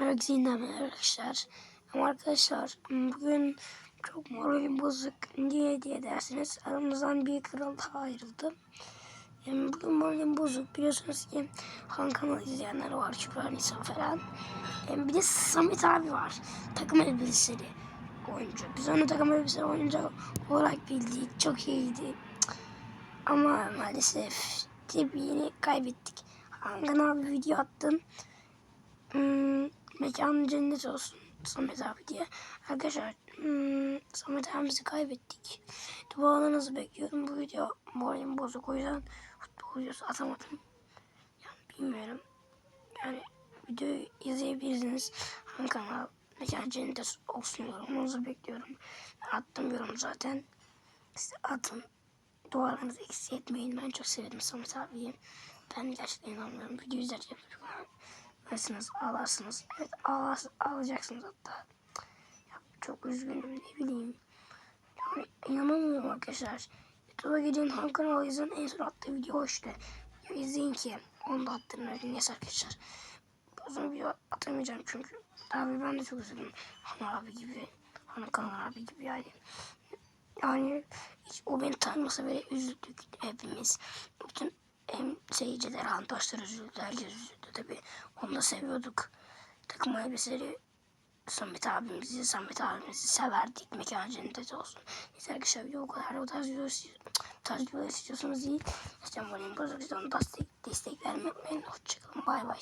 Yeniden merhaba arkadaşlar. Arkadaşlar bugün çok moralim bozuk. Niye diye dersiniz. Aramızdan bir kral daha ayrıldı. Yani bugün moralim bozuk. Biliyorsunuz ki Han kanalı izleyenler var. Şükran Nisan falan. Yani bir de Samet abi var. Takım elbiseli oyuncu. Biz onu takım elbiseli oyuncu olarak bildik. Çok iyiydi. Ama maalesef tepkini kaybettik. Han kanal video attım. Mekanı cennet olsun Samet abi diye. Arkadaşlar hmm, Samet abimizi kaybettik. Dualarınızı bekliyorum. Bu video moralim bozuk o yüzden futbol videosu atamadım. Yani bilmiyorum. Yani videoyu izleyebilirsiniz. Hangi kanal mekanı cennet olsun yorumunuzu bekliyorum. Attım yorum zaten. Size atın. Dualarınızı eksik etmeyin. Ben çok sevdim Samet abiyi. Ben gerçekten inanmıyorum. Video izlerken çocuklar. Alırsınız, ağlarsınız. Evet ağlar, ağlayacaksınız hatta. Ya, çok üzgünüm ne bileyim. Yani inanamıyorum arkadaşlar. YouTube'a gidin Han kanalı izin en son attığı video işte. Ya, izleyin ki onu da attığını öyle neyse arkadaşlar. Uzun video atamayacağım çünkü. Abi ben de çok üzüldüm. Han abi gibi. Han kanal abi gibi yani. Yani hiç o beni tanımasa bile üzüldük hepimiz. Bütün hem seyirciler, hantaşlar üzüldü, herkes üzüldü tabi. Onu da seviyorduk. Takım elbiseleri Samet abimizi, Samet abimizi severdik. Mekan cennet olsun. Neyse arkadaşlar video o kadar. O tarz video, tarz video istiyorsanız değil. İşte. İşte onu destek, destek vermeyi unutmayın. Hoşçakalın. Bay bay.